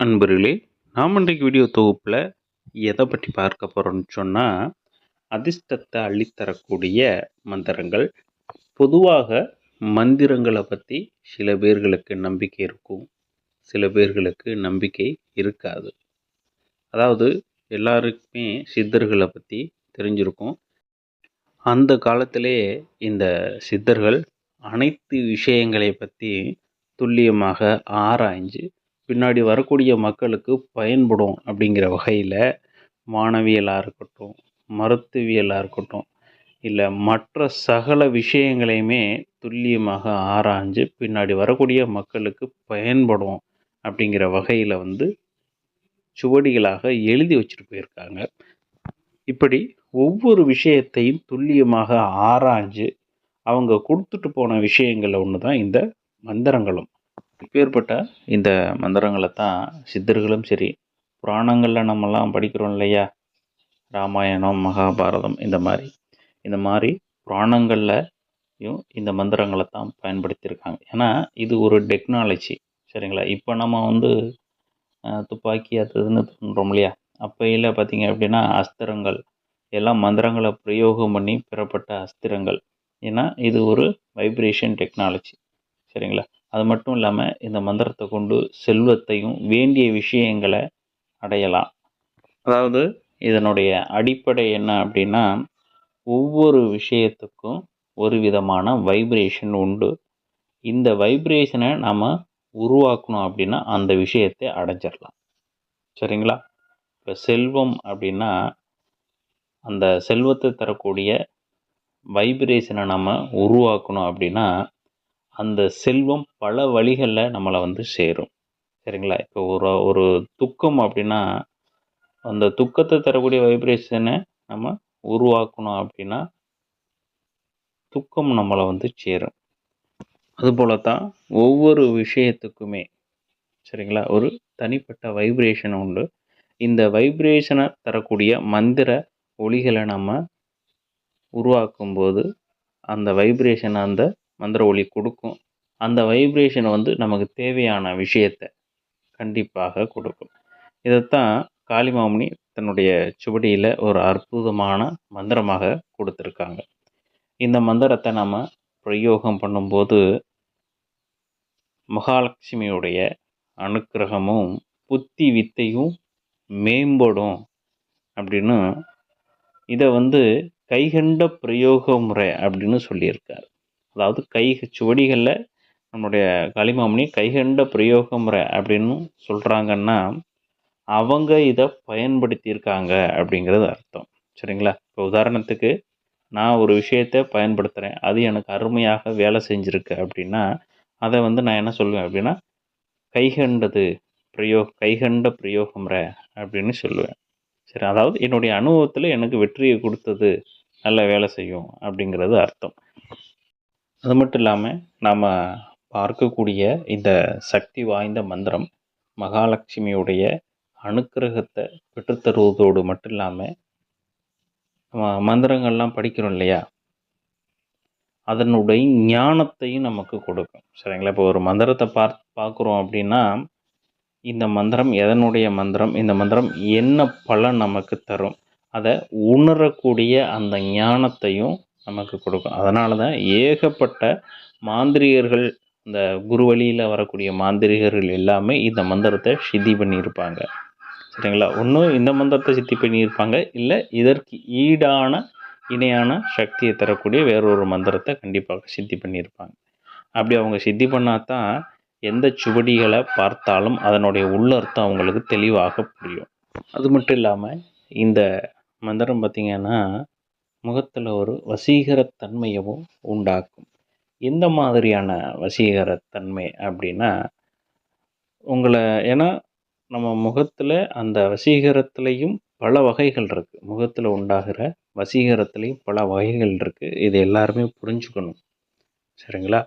அன்பர்களே நாம் இன்றைக்கு வீடியோ தொகுப்பில் எதை பற்றி பார்க்க போகிறோம்னு சொன்னால் அதிர்ஷ்டத்தை அள்ளித்தரக்கூடிய மந்திரங்கள் பொதுவாக மந்திரங்களை பற்றி சில பேர்களுக்கு நம்பிக்கை இருக்கும். சில பேர்களுக்கு நம்பிக்கை இருக்காது. அதாவது எல்லாருக்குமே சித்தர்களை பற்றி தெரிஞ்சிருக்கும். அந்த காலத்திலே இந்த சித்தர்கள் அனைத்து விஷயங்களை பற்றி துல்லியமாக ஆராய்ஞ்சு பின்னாடி வரக்கூடிய மக்களுக்கு பயன்படும் அப்படிங்கிற வகையில் வானவியலாக இருக்கட்டும் மருத்துவியலாக இருக்கட்டும் இல்லை மற்ற சகல விஷயங்களையுமே துல்லியமாக ஆராய்ஞ்சு பின்னாடி வரக்கூடிய மக்களுக்கு பயன்படும் அப்படிங்கிற வகையில் வந்து சுவடிகளாக எழுதி வச்சுட்டு போயிருக்காங்க. இப்படி ஒவ்வொரு விஷயத்தையும் துல்லியமாக ஆராய்ஞ்சு அவங்க கொடுத்துட்டு போன விஷயங்களில் ஒன்று தான் இந்த மந்திரங்களும். இப்பேற்பட்ட இந்த மந்திரங்களை தான் சித்தர்களும் சரி புராணங்களில் நம்மலாம் படிக்கிறோம் இல்லையா? ராமாயணம் மகாபாரதம் இந்த மாதிரி. இந்த மாதிரி புராணங்கள்லையும் இந்த மந்திரங்களை தான் பயன்படுத்தியிருக்காங்க. ஏன்னா இது ஒரு டெக்னாலஜி சரிங்களா? இப்போ நம்ம வந்து துப்பாக்கி அதுன்னு இதுன்னு தோன்றோம் இல்லையா? அப்பையில் பார்த்தீங்க அப்படின்னா அஸ்திரங்கள் எல்லாம் மந்திரங்களை பிரயோகம் பண்ணி பெறப்பட்ட அஸ்திரங்கள். ஏன்னா இது ஒரு வைப்ரேஷன் டெக்னாலஜி சரிங்களா? அது மட்டும் இல்லாமல் இந்த மந்திரத்தை கொண்டு செல்வத்தையும் வேண்டிய விஷயங்களை அடையலாம். அதாவது இதனுடைய அடிப்படை என்ன அப்படின்னா ஒவ்வொரு விஷயத்துக்கும் ஒரு விதமான வைப்ரேஷன் உண்டு. இந்த வைப்ரேஷனை நாம் உருவாக்கணும் அப்படின்னா அந்த விஷயத்தை அடைஞ்சிடலாம் சரிங்களா? இப்போ செல்வம் அப்படின்னா அந்த செல்வத்தை தரக்கூடிய வைப்ரேஷனை நம்ம உருவாக்கணும் அப்படின்னா அந்த செல்வம் பல வழிகளில் நம்மளை வந்து சேரும். சரிங்களா? இப்போ ஒரு ஒரு துக்கம் அப்படின்னா அந்த துக்கத்தை தரக்கூடிய வைப்ரேஷனை நம்ம உருவாக்கணும் அப்படின்னா துக்கம் நம்மளை வந்து சேரும். அதுபோல தான் ஒவ்வொரு விஷயத்துக்குமே சரிங்களா? ஒரு தனிப்பட்ட வைப்ரேஷன் உண்டு. இந்த வைப்ரேஷனை தரக்கூடிய மந்திர ஒளிகளை நம்ம உருவாக்கும்போது அந்த வைப்ரேஷன் அந்த மந்திர ஒளி கொடுக்கும். அந்த வைப்ரேஷன் வந்து நமக்கு தேவையான விஷயத்தை கண்டிப்பாக கொடுக்கும். இதைத்தான் காளிமாமுனி தன்னுடைய சுவடியில் ஒரு அற்புதமான மந்திரமாக கொடுத்துருக்காங்க. இந்த மந்திரத்தை நம்ம பிரயோகம் பண்ணும்போது மகாலட்சுமியுடைய அனுக்கிரகமும் புத்தி வித்தையும் மேம்படும் அப்படின்னு இதை வந்து கைகண்ட பிரயோக முறை அப்படின்னு சொல்லியிருக்கார். அதாவது கை சுவடிகளில் நம்முடைய களிமாமணி கைகண்ட பிரயோக முறை அப்படின்னு சொல்கிறாங்கன்னா அவங்க இதை பயன்படுத்தியிருக்காங்க அப்படிங்கிறது அர்த்தம். சரிங்களா? இப்போ உதாரணத்துக்கு நான் ஒரு விஷயத்தை பயன்படுத்துகிறேன் அது எனக்கு அருமையாக வேலை செஞ்சுருக்கு அப்படின்னா அதை வந்து நான் என்ன சொல்லுவேன் அப்படின்னா கைகண்டது பிரயோ கைகண்ட பிரயோக முறை அப்படின்னு சொல்லுவேன். சரி அதாவது என்னுடைய அனுபவத்தில் எனக்கு வெற்றியை கொடுத்தது நல்ல வேலை செய்யும் அப்படிங்கிறது அர்த்தம். அது மட்டும் இல்லாமல் நாம் பார்க்கக்கூடிய இந்த சக்தி வாய்ந்த மந்திரம் மகாலட்சுமியுடைய அனுக்கிரகத்தை பெற்றுத்தருவதோடு மட்டும் இல்லாமல் நம்ம மந்திரங்கள்லாம் படிக்கிறோம் இல்லையா? அதனுடைய ஞானத்தையும் நமக்கு கொடுக்கும். சரிங்களா? இப்போ ஒரு மந்திரத்தை பார் பார்க்குறோம் அப்படின்னா இந்த மந்திரம் எதனுடைய மந்திரம்? இந்த மந்திரம் என்ன பலன் நமக்கு தரும்? அதை உணரக்கூடிய அந்த ஞானத்தையும் நமக்கு கொடுக்கும். அதனால தான் ஏகப்பட்ட மாந்திரிகர்கள் இந்த குரு வழியில் வரக்கூடிய மாந்திரிகர்கள் எல்லாமே இந்த மந்திரத்தை சித்தி பண்ணியிருப்பாங்க. சரிங்களா? ஒன்றும் இந்த மந்திரத்தை சித்தி பண்ணியிருப்பாங்க. இல்லை இதற்கு ஈடான இணையான சக்தியை தரக்கூடிய வேறொரு மந்திரத்தை கண்டிப்பாக சித்தி பண்ணியிருப்பாங்க. அப்படி அவங்க சித்தி பண்ணாதான் எந்த சுவடிகளை பார்த்தாலும் அதனுடைய உள்ளர்த்தம் அவங்களுக்கு தெளிவாக புரியும். அது மட்டும் இல்லாமல் இந்த மந்திரம் பார்த்திங்கன்னா முகத்தில் ஒரு வசீகரத்தன்மையவும் உண்டாக்கும். எந்த மாதிரியான வசீகரத்தன்மை அப்படின்னா உங்களை ஏன்னா நம்ம முகத்தில் அந்த வசீகரத்துலேயும் பல வகைகள் இருக்குது முகத்தில் உண்டாகிற வசீகரத்துலேயும் பல வகைகள் இருக்குது இது எல்லாருமே புரிஞ்சுக்கணும். சரிங்களா?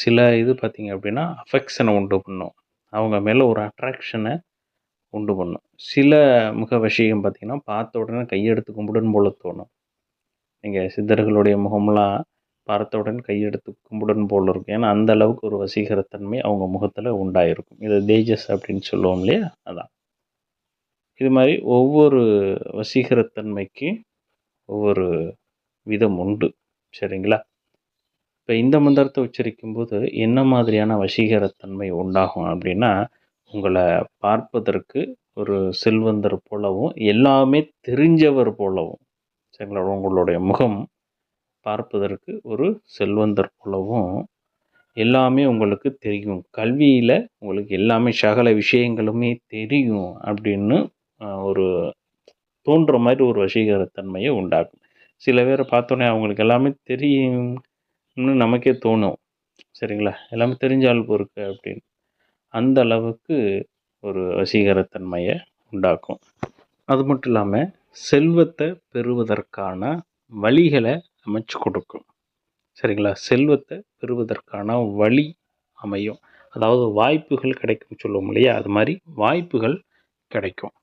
சில இது பார்த்திங்க அப்படின்னா அஃபெக்ஷனை உண்டு பண்ணும். அவங்க மேலே ஒரு அட்ராக்ஷனை உண்டு பண்ணும். சில முக விஷயம் பார்த்திங்கன்னா பார்த்த உடனே கையெடுத்து கும்பிடுன்னு போல தோணும். நீங்கள் சித்தர்களுடைய முகம்லாம் பார்த்தவுடன் கையெடுத்து கும்பிடணும் போல இருக்கும். ஏன்னா அந்த அளவுக்கு ஒரு வசீகரத்தன்மை அவங்க முகத்தில் உண்டாயிருக்கும். இது தேஜஸ் அப்படின்னு சொல்லுவோம் இல்லையா? அதான். இது மாதிரி ஒவ்வொரு வசீகரத்தன்மைக்கு ஒவ்வொரு விதம் உண்டு. சரிங்களா? இப்போ இந்த மந்திரத்தை உச்சரிக்கும்போது என்ன மாதிரியான வசீகரத்தன்மை உண்டாகும் அப்படின்னா உங்களை பார்ப்பதற்கு ஒரு செல்வந்தர் போலவும் எல்லாமே தெரிஞ்சவர் போலவும் எங்களோட உங்களுடைய முகம் பார்ப்பதற்கு ஒரு செல்வந்தர் போலவும் எல்லாமே உங்களுக்கு தெரியும். கல்வியில் உங்களுக்கு எல்லாமே சகல விஷயங்களுமே தெரியும் அப்படின்னு ஒரு தோன்ற மாதிரி ஒரு வசீகரத்தன்மையை உண்டாக்கும். சில பேரை பார்த்தோன்னே அவங்களுக்கு எல்லாமே தெரியும்னு நமக்கே தோணும். சரிங்களா? எல்லாமே தெரிஞ்சால் பொறுக்கு அப்படின்னு. அந்த அளவுக்கு ஒரு வசீகரத்தன்மையை உண்டாக்கும். அது மட்டும் இல்லாமல் செல்வத்தை பெறுவதற்கான வழிகளை அமைச்சு கொடுக்கும். சரிங்களா? செல்வத்தை பெறுவதற்கான வழி அமையும். அதாவது வாய்ப்புகள் கிடைக்கும் சொல்லுவோம் இல்லையா? அது மாதிரி வாய்ப்புகள் கிடைக்கும்.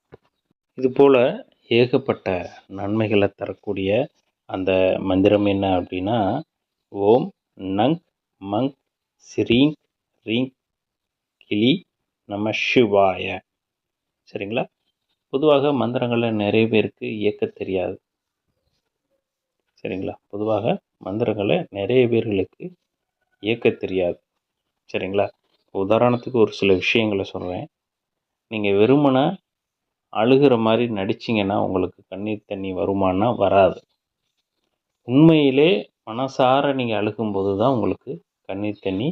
இது போல் ஏகப்பட்ட நன்மைகளை தரக்கூடிய அந்த மந்திரம் என்ன அப்படின்னா ஓம் நங் மங் ஸ்ரீங் ரீங் கிளி நம சிவாய. சரிங்களா? பொதுவாக மந்திரங்களை நிறைய பேருக்கு இயக்க தெரியாது. சரிங்களா? பொதுவாக மந்திரங்களை நிறைய பேர்களுக்கு இயக்க தெரியாது. சரிங்களா? உதாரணத்துக்கு ஒரு சில விஷயங்களை சொல்கிறேன் நீங்கள் வெறுமனை அழுகிற மாதிரி நடிச்சிங்கன்னா உங்களுக்கு கண்ணீர் தண்ணி வருமானா வராது. உண்மையிலே மனசார நீங்கள் அழுகும்போது தான் உங்களுக்கு கண்ணீர் தண்ணி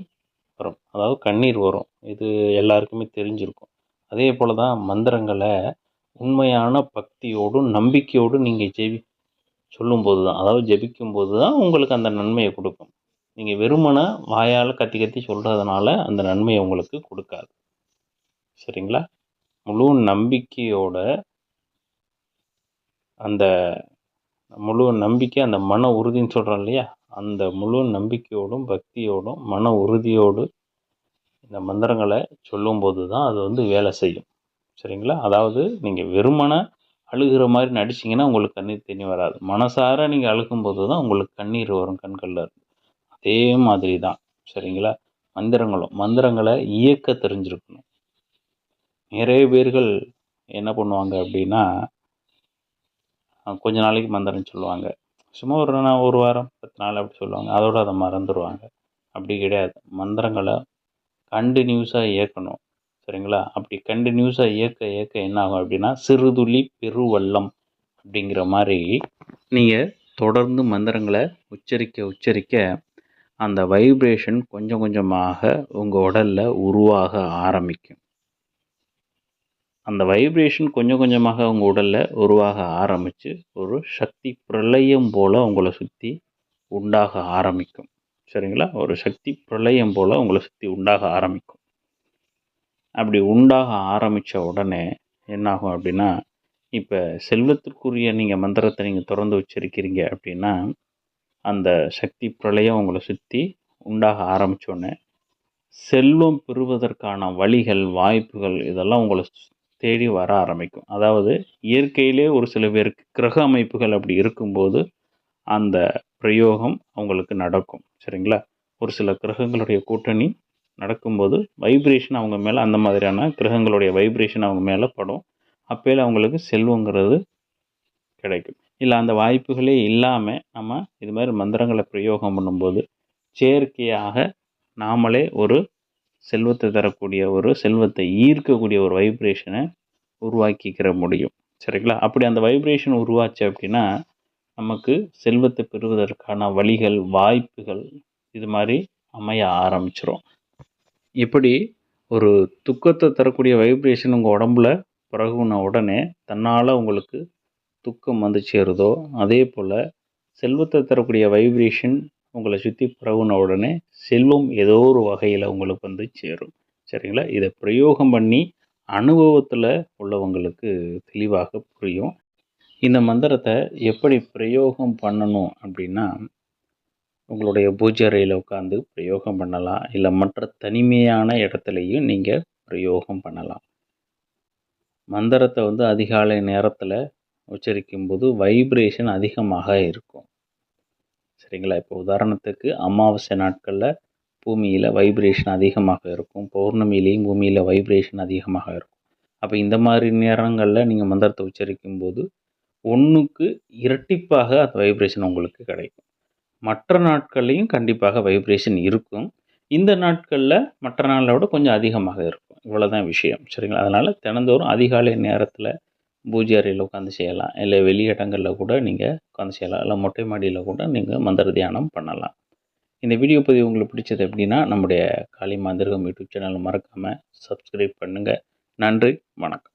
வரும். அதாவது கண்ணீர் வரும். இது எல்லாருக்குமே தெரிஞ்சிருக்கும். அதே போல் தான் மந்திரங்களை உண்மையான பக்தியோடும் நம்பிக்கையோடும் நீங்கள் ஜெபி சொல்லும்போது தான் அதாவது ஜெபிக்கும்போது தான் உங்களுக்கு அந்த நன்மையை கொடுக்கும். நீங்கள் வெறுமனே வாயால் கத்தி கத்தி சொல்கிறதுனால அந்த நன்மையை உங்களுக்கு கொடுக்காது. சரிங்களா? முழு நம்பிக்கையோட அந்த முழு நம்பிக்கை அந்த மன உறுதின்னு சொல்கிறோம் இல்லையா? அந்த முழு நம்பிக்கையோடும் பக்தியோடும் மன உறுதியோடு இந்த மந்திரங்களை சொல்லும்போது தான் அது வந்து வேலை செய்யும். சரிங்களா? அதாவது நீங்கள் வெறுமனை அழுகிற மாதிரி நடிச்சிங்கன்னா உங்களுக்கு கண்ணீர் தண்ணி வராது. மனசார நீங்கள் அழுகும்போது தான் உங்களுக்கு கண்ணீர் வரும் கண்களில் இருந்து. அதே மாதிரி தான். சரிங்களா? மந்திரங்களும். மந்திரங்களை இயக்க தெரிஞ்சிருக்கணும். நிறைய பேர்கள் என்ன பண்ணுவாங்க அப்படின்னா கொஞ்ச நாளைக்கு மந்திரம் சொல்லுவாங்க. சும்மா ஒரு நாள் ஒரு வாரம் பத்து நாள் அப்படி சொல்லுவாங்க. அதோடு அதை மறந்துடுவாங்க அப்படி கிடையாது. மந்திரங்களை கண்டினியூஸாக இயக்கணும். சரிங்களா? அப்படி கண்டினியூஸாக இயக்க இயக்க என்ன ஆகும் அப்படின்னா சிறுதுளி பெருவள்ளம் அப்படிங்கிற மாதிரி நீங்கள் தொடர்ந்து மந்திரங்களை உச்சரிக்க உச்சரிக்க அந்த வைப்ரேஷன் கொஞ்சம் கொஞ்சமாக உங்கள் உடலில் உருவாக ஆரம்பிக்கும். அந்த வைப்ரேஷன் கொஞ்சம் கொஞ்சமாக உங்கள் உடலில் உருவாக ஆரம்பித்து ஒரு சக்தி பிரளயம் போல் உங்களை சுற்றி உண்டாக ஆரம்பிக்கும். சரிங்களா? ஒரு சக்தி பிரளயம் போல் உங்களை சுற்றி உண்டாக ஆரம்பிக்கும். அப்படி உண்டாக ஆரம்பித்த உடனே என்னாகும் அப்படின்னா இப்போ செல்வத்திற்குரிய நீங்கள் மந்திரத்தை நீங்கள் திறந்து வச்சிருக்கிறீங்க அப்படின்னா அந்த சக்தி பிரளயம் உங்களை சுற்றி உண்டாக ஆரம்பித்தோடனே உடனே செல்வம் பெறுவதற்கான வழிகள் வாய்ப்புகள் இதெல்லாம் உங்களை தேடி வர ஆரம்பிக்கும். அதாவது இயற்கையிலே ஒரு சில பேருக்கு கிரக அமைப்புகள் அப்படி இருக்கும்போது அந்த பிரயோகம் அவங்களுக்கு நடக்கும். சரிங்களா? ஒரு சில கிரகங்களுடைய கூட்டணி நடக்கும்போது வைப்ரேஷன் அவங்க மேலே அந்த மாதிரியான கிரகங்களுடைய வைப்ரேஷன் அவங்க மேலே படும். அப்போல அவங்களுக்கு செல்வங்கிறது கிடைக்கும். இல்லை அந்த வாய்ப்புகளே இல்லாமல் நம்ம இது மாதிரி மந்திரங்களை பிரயோகம் பண்ணும்போது செயற்கையாக நாமளே ஒரு செல்வத்தை தரக்கூடிய ஒரு செல்வத்தை ஈர்க்கக்கூடிய ஒரு வைப்ரேஷனை உருவாக்கிக்கிற முடியும். சரிங்களா? அப்படி அந்த வைப்ரேஷன் உருவாச்சு அப்படின்னா நமக்கு செல்வத்தை பெறுவதற்கான வழிகள் வாய்ப்புகள் இது மாதிரி அமைய ஆரம்பிச்சிடும் இப்படி ஒரு துக்கத்தை தரக்கூடிய வைப்ரேஷன் உங்கள் உடம்புல பிறகுன உடனே தன்னால் உங்களுக்கு துக்கம் வந்து சேருதோ அதே போல் செல்வத்தை தரக்கூடிய வைப்ரேஷன் உங்களை சுற்றி பிறகுன உடனே செல்வம் ஏதோ ஒரு வகையில் உங்களுக்கு வந்து சேரும். சரிங்களா? இதை பிரயோகம் பண்ணி அனுபவத்தில் உள்ளவங்களுக்கு தெளிவாக புரியும். இந்த மந்திரத்தை எப்படி பிரயோகம் பண்ணணும் அப்படின்னா உங்களுடைய பூஜை அறையில் உட்காந்து பிரயோகம் பண்ணலாம். இல்லை மற்ற தனிமையான இடத்துலையும் நீங்கள் பிரயோகம் பண்ணலாம். மந்திரத்தை வந்து அதிகாலை நேரத்தில் உச்சரிக்கும்போது வைப்ரேஷன் அதிகமாக இருக்கும். சரிங்களா? இப்போ உதாரணத்துக்கு அமாவாசை நாட்களில் பூமியில் வைப்ரேஷன் அதிகமாக இருக்கும். பௌர்ணமியிலையும் பூமியில் வைப்ரேஷன் அதிகமாக இருக்கும். அப்போ இந்த மாதிரி நேரங்களில் நீங்கள் மந்திரத்தை உச்சரிக்கும் போது ஒன்றுக்கு இரட்டிப்பாக அந்த வைப்ரேஷன் உங்களுக்கு கிடைக்கும். மற்ற நாட்கள்லையும் கண்டிப்பாக வைப்ரேஷன் இருக்கும். இந்த நாட்களில் மற்ற நாளை விட கொஞ்சம் அதிகமாக இருக்கும். இவ்வளோதான் விஷயம். சரிங்களா? அதனால் தினந்தோறும் அதிகாலை நேரத்தில் பூஜை அறையில் உட்காந்து செய்யலாம். இல்லை வெளி இடங்களில் கூட நீங்கள் உட்காந்து செய்யலாம். இல்லை மொட்டை மாடியில் கூட நீங்கள் மந்திர தியானம் பண்ணலாம். இந்த வீடியோ பதிவு உங்களுக்கு பிடிச்சது அப்படின்னா நம்முடைய காளி மந்திரகம் யூடியூப் சேனல் மறக்காமல் சப்ஸ்கிரைப் பண்ணுங்கள் நன்றி. வணக்கம்.